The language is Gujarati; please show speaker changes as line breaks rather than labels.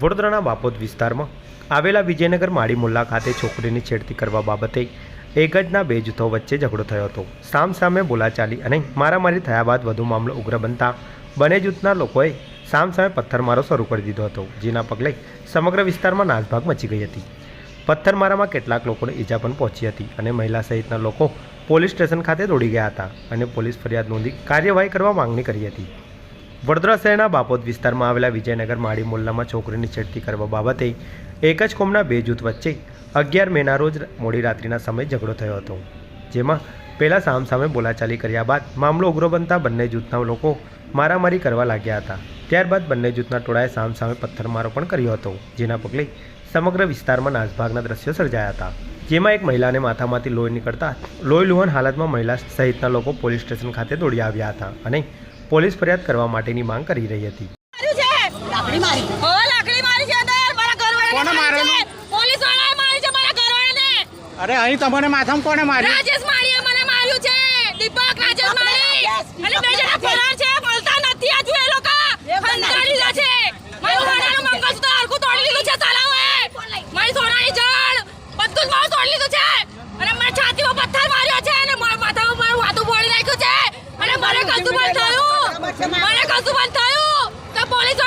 વડોદરાના બાપોદ વિસ્તારમાં આવેલા વિજયનગર માળી મુલ્લા ખાતે છોકરીની છેડતી કરવા બાબતે એક જના બે જૂથો વચ્ચે ઝઘડો થયો હતો. સામ સામે બોલાચાલી અને મારામારી થયા બાદ વધુ મામલો ઉગ્ર બનતા બંને જૂથના લોકોએ સામ સામે પથ્થરમારો શરૂ કરી દીધો હતો, જેના પગલે સમગ્ર વિસ્તારમાં નાસભાગ મચી ગઈ હતી. પથ્થરમારામાં કેટલાક લોકોને ઈજા પણ પહોંચી હતી અને મહિલા સહિતના લોકો પોલીસ સ્ટેશન ખાતે દોડી ગયા હતા અને પોલીસ ફરિયાદ નોંધી કાર્યવાહી કરવા માંગણી કરી હતી. વડોદરા શહેરના બાપોદ વિસ્તારમાં આવેલા વિજયનગર માળી મોલ્લામાં છોકરીની છેડતી કરવા બાબતે એક જ કોમના બે જૂથ વચ્ચે અગિયાર મેના રોજ મોડી રાત્રિના સમયે ઝઘડો થયો હતો. જેમાં પહેલાં સામસામે બોલાચાલી કર્યા બાદ મામલો ઉગ્ર બનતા બંને જૂથના લોકો મારામારી કરવા લાગ્યા હતા. ત્યારબાદ બંને જૂથના ટોળાએ સામસામે પથ્થરમારો પણ કર્યો હતો, જેના પગલે સમગ્ર વિસ્તારમાં નાસભાગના દ્રશ્યો સર્જાયા હતા. જેમાં એક મહિલાને માથામાંથી લોહી નીકળતા લોહી લુહન હાલતમાં મહિલા સહિતના લોકો પોલીસ સ્ટેશન ખાતે દોડી આવ્યા હતા અને પોલીસ ફરિયાદ કરવા માટેની માંગ કરી રહી હતી.
માર્યું છે. લાકડી મારી. હો લાકડી મારી છે અંદર. મારા ઘરવાળાને
કોણે
મારી
મારેલું?
છે. પોલીસ વાળાએ મારી છે મારા ઘરવાળાને.
અરે અહીં તમને માથામાં કોને માર્યું?
રાજેશ માળીએ મને માર્યું છે. દીપક રાજેશ મારી. અને બે જણા થયું? મને કશું પણ થયું? તો પોલીસ